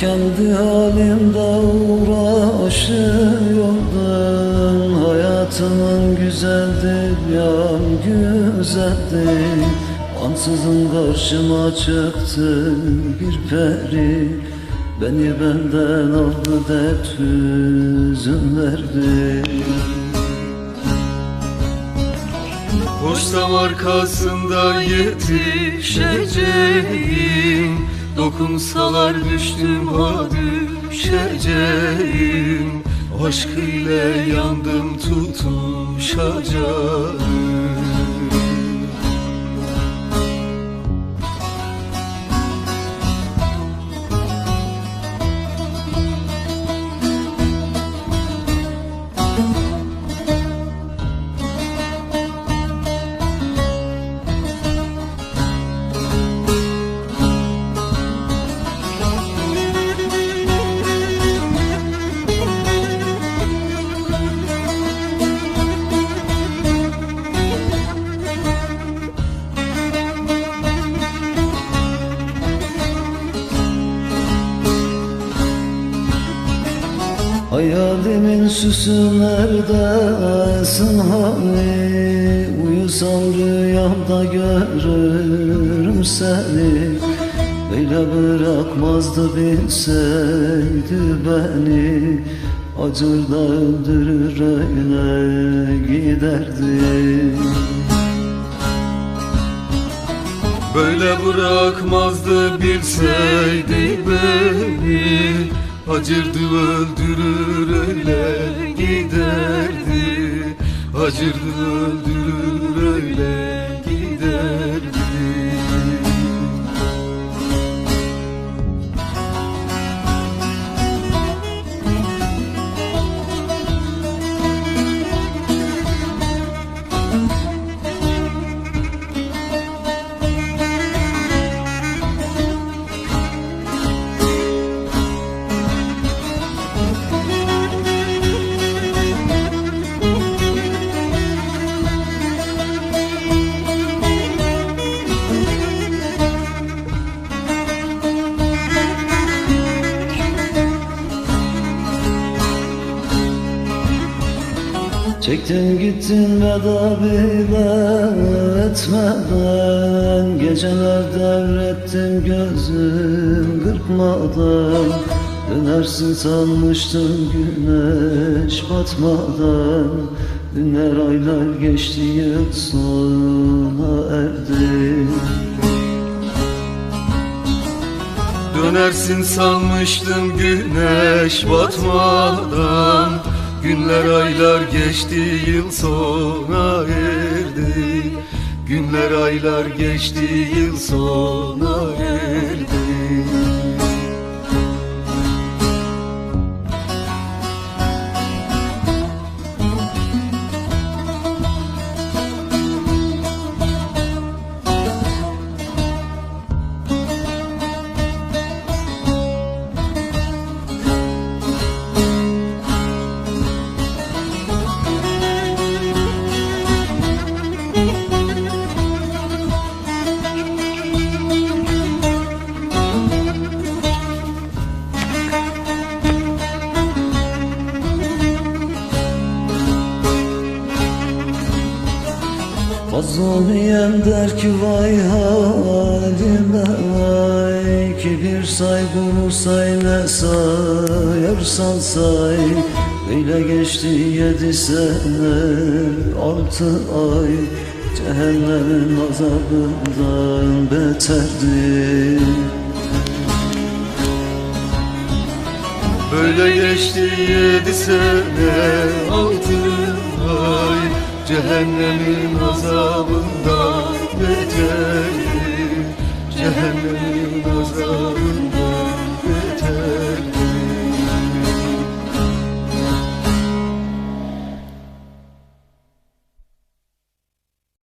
kendi halimde uğraşıyordum Hayatımın güzeldi yan güzeldi. Ansızın karşıma çıktı bir peri. Beni benden aldı dert hüzün verdi. Koşsam arkasında yetişeceğim Dokunsalar düştüm ha düşeceğim. Aşk ile yandım tutuşacağım Hayalimin süsü neredesin hani? Uyusam rüyamda görürüm seni. Böyle bırakmazdı bilseydi beni. Acır da öldürür öyle giderdi. Böyle bırakmazdı bilseydi beni Acırdı öldürür öyle giderdi. Acırdı öldürür öyle giderdi Çektin gittin veda bile etmeden Geceler devrettim gözüm kırpmadan. Dönersin sanmıştım güneş batmadan. Günler aylar geçti yıl sona erdi Dönersin sanmıştım güneş batmadan Günler aylar geçti yıl sona erdi. Günler aylar geçti yıl sona erdi Mazlumiyem der ki vay halime vay Ki bir say bunu say ne sayarsan say. Böyle geçti yedi sene altı ay Cehennemin azabından beterdi. Böyle geçti yedi sene altı Cehennemin azabından beterdi Cehennemin azabından